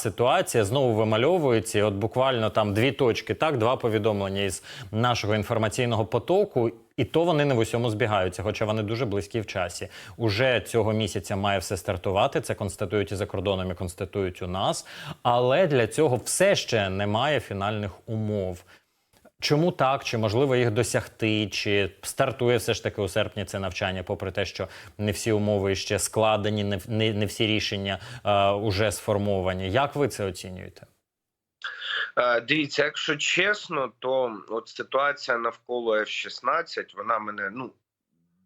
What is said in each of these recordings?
Ситуація знову вимальовується. І От буквально там дві точки, так, два повідомлення із нашого інформаційного потоку, і то вони не в усьому збігаються, хоча вони дуже близькі в часі. Уже цього місяця має все стартувати. Це констатують і за кордоном, і констатують у нас. Але для цього все ще немає фінальних умов. Чому так? Чи можливо їх досягти? Чи стартує все ж таки у серпні це навчання, попри те, що не всі умови ще складені, не, не, не всі рішення е, уже сформовані. Як ви це оцінюєте? Е, Дивіться, якщо чесно, то от ситуація навколо F-16, вона мене ну.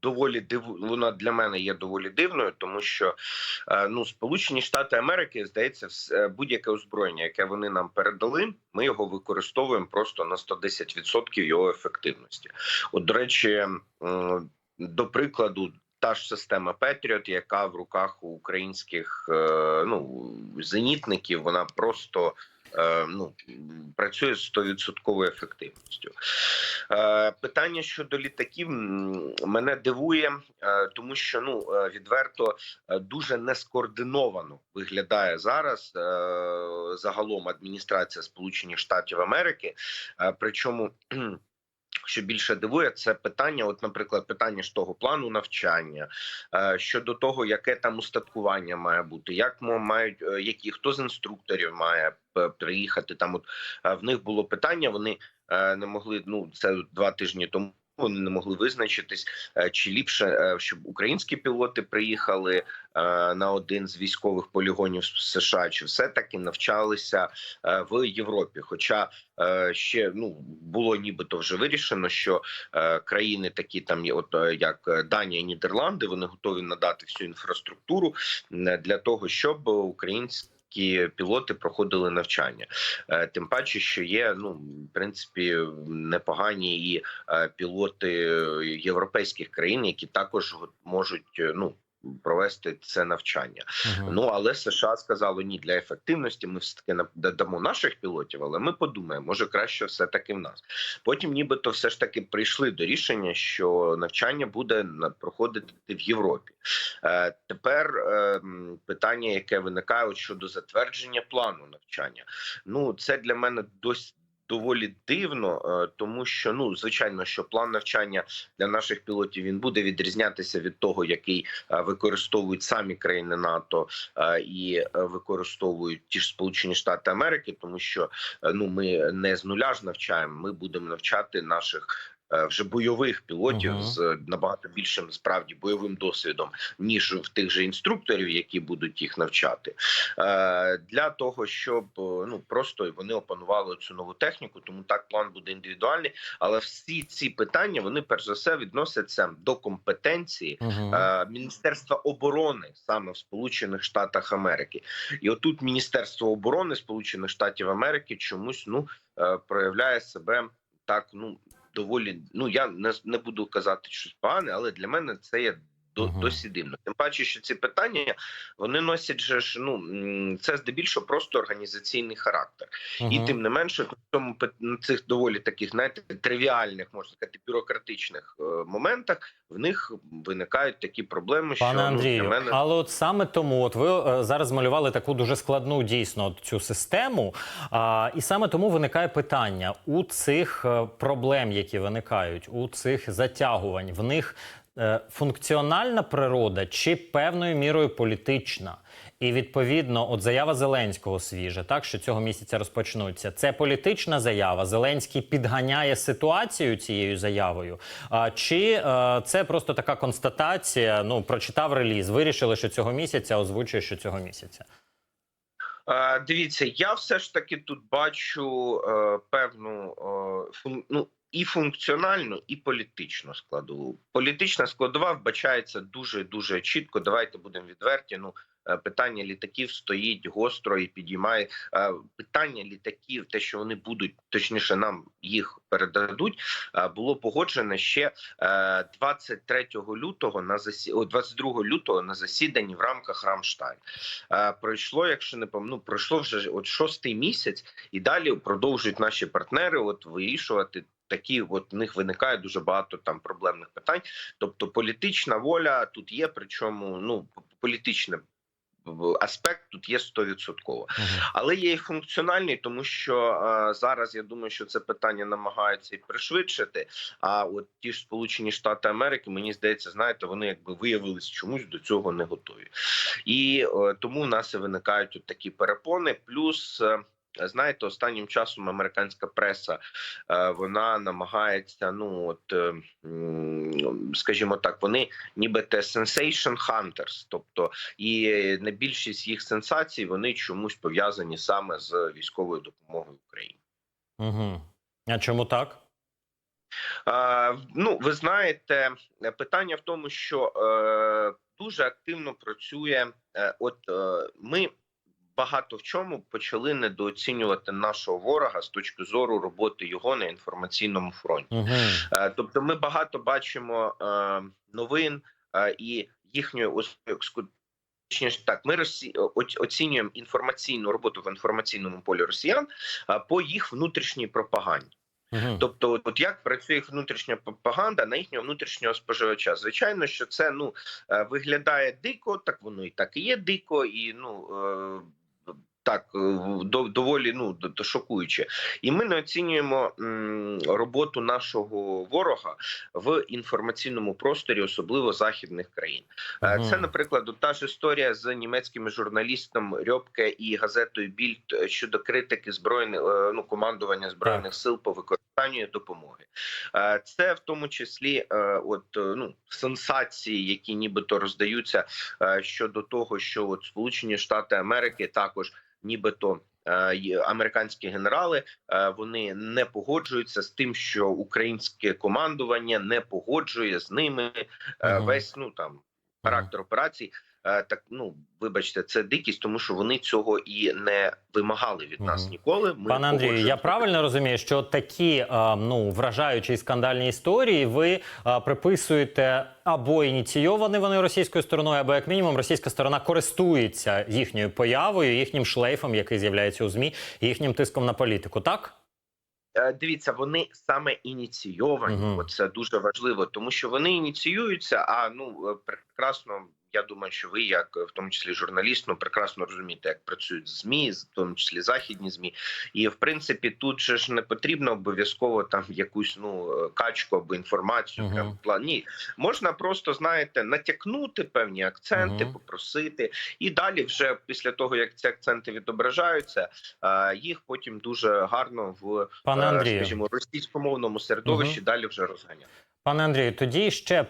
Доволі див... вона для мене є доволі дивною, тому що е, ну Сполучені Штати Америки здається, е, будь-яке озброєння, яке вони нам передали, ми його використовуємо просто на 110% його ефективності. От, до речі, до прикладу, та ж система Петріот, яка в руках українських е, ну зенітників, вона просто ну, працює з 100% ефективністю. Е, Питання щодо літаків мене дивує, е, тому що ну е, відверто е, дуже нескоординовано виглядає зараз е, загалом адміністрація Сполучених Штатів Америки. Е, Причому що більше дивує, це питання, от, наприклад, питання ж того плану навчання е, щодо того, яке там устаткування має бути, як мають е, які хто з інструкторів має приїхати. Там от е, в них було питання, вони е, не могли. Ну це два тижні тому. Вони не могли визначитись, е, чи ліпше, е, щоб українські пілоти приїхали е, на один з військових полігонів США, чи все таки навчалися в Європі. Хоча ще ну було нібито вже вирішено, що країни, такі там от як Данія, і Нідерланди, вони готові надати всю інфраструктуру для того, щоб українські пілоти проходили навчання. Е, Тим паче, що є ну в принципі непогані і е, пілоти європейських країн, які також можуть е, ну. Провести це навчання, Мгм. ну але США сказали ні для ефективності. Ми все таки дамо наших пілотів, але ми подумаємо, може краще все таки в нас. Потім, нібито, все ж таки прийшли до рішення, що навчання буде проходити в Європі. Е, тепер е, питання, яке виникає от щодо затвердження плану навчання. Ну це для мене досить. Доволі дивно, е, тому що ну звичайно, що план навчання для наших пілотів він буде відрізнятися від того, який е, використовують самі країни НАТО е, і використовують ті ж Сполучені Штати Америки, тому що ну ми не з нуля ж навчаємо. Ми будемо навчати наших. Е, Вже бойових пілотів Мгм. з набагато більшим справді бойовим досвідом, ніж в тих же інструкторів, які будуть їх навчати, е, для того, щоб е, ну просто вони опанували цю нову техніку. Тому так план буде індивідуальний. Але всі ці питання вони перш за все відносяться до компетенції Мгм. е, Міністерства оборони саме в Сполучених Штатах Америки, і отут Міністерство оборони Сполучених Штатів Америки чомусь ну проявляє себе так. Ну доволі ну я не, не буду казати щось погане, але для мене це є. До Мгм. досі дивно. Тим паче, що ці питання вони носять же ж ну це здебільшого просто організаційний характер, і тим не менше, в цьому на цих доволі таких знаєте тривіальних, можна сказати, бюрократичних е, моментах в них виникають такі проблеми, що Пане ну, Андрію, для мене але от саме тому, от ви е, зараз змалювали таку дуже складну дійсно от цю систему, а, і саме тому виникає питання у цих е, проблем, які виникають, у цих затягувань, в них функціональна природа чи певною мірою політична. І відповідно, от заява Зеленського свіжа, так що цього місяця розпочнуться. Це політична заява. Зеленський підганяє ситуацію цією заявою. А чи е, це просто така констатація? Ну прочитав реліз, вирішили, що цього місяця озвучує, що цього місяця. Е, Дивіться, я все ж таки тут бачу е, певну е, фун, ну, і функціональну, і політичну складову. Політична складова вбачається дуже дуже чітко. Давайте будемо відверті. Ну е, питання літаків стоїть гостро і підіймає е, питання літаків, те, що вони будуть точніше, нам їх передадуть, е, було погоджено ще е, 23 лютого на засі... о, 22 лютого на засіданні в рамках Рамштайн. Пройшло, якщо не пом... ну, пройшло вже от шостий місяць, і далі продовжують наші партнери от вирішувати. Такі от в них виникає дуже багато там проблемних питань. Тобто політична воля тут є, причому ну політичне аспект тут є 100%. Але є і функціональний, тому що е, зараз я думаю, що це питання намагаються і пришвидшити. А от ті ж Сполучені Штати Америки, мені здається, знаєте, вони якби виявились чомусь до цього не готові, і е, тому в нас і виникають от такі перепони. Плюс е, знаєте, останнім часом американська преса е, вона намагається. Ну от е, скажімо так, вони нібито sensation hunters, тобто і не більшість їх сенсацій вони чомусь пов'язані саме з військовою допомогою Україні. Мгм. А чому так? Е, ну, ви знаєте, питання в тому, що е, дуже активно працює. Е, от е, ми багато в чому почали недооцінювати нашого ворога з точки зору роботи його на інформаційному фронті. Е, Тобто, ми багато бачимо е, новин е, і їхньої ос- ску- точніше так. Ми оцінюємо інформаційну роботу в інформаційному полі росіян по їх внутрішній пропаганді. Мгм. Тобто, от, як працює їх внутрішня пропаганда на їхнього внутрішнього споживача? Звичайно, що це ну виглядає дико, так воно і так і є дико, і ну. Так, е, до- доволі ну шокуюче, і ми не оцінюємо роботу нашого ворога в інформаційному просторі, особливо західних країн. Е, Це, наприклад, та ж історія з німецькими журналістом Рьобке і газетою Більд щодо критики збройних е, ну командування збройних сил по використанню допомоги. Це в тому числі от ну сенсації, які нібито роздаються щодо того, що от Сполучені Штати Америки також нібито. е, Американські генерали е, вони не погоджуються з тим, що українське командування не погоджує з ними е, весь ну там характер операцій. Е, Так ну вибачте, це дикість, тому що вони цього і не вимагали від нас ніколи. Ми Пане Андрію, я правильно розумію, що такі е, ну вражаючі і скандальні історії ви е, приписуєте або ініційовані вони російською стороною, або як мінімум російська сторона користується їхньою появою, їхнім шлейфом, який з'являється у змі, їхнім тиском на політику. Так Дивіться, вони саме ініційовані. Угу. Оце дуже важливо, тому що вони ініціюються. А ну е, прекрасно. Я думаю, що ви, як е, в тому числі журналіст, ну прекрасно розумієте, як працюють змі, в тому числі західні змі. І в принципі, тут же ж не потрібно обов'язково там якусь ну е, качку або інформацію. Мгм. Прям план. Ні, можна просто знаєте натякнути певні акценти, Мгм. попросити, і далі, вже після того як ці акценти відображаються, е, їх потім дуже гарно в Пане скажімо, російськомовному середовищі далі вже розганяти. Пане Андрію, тоді ще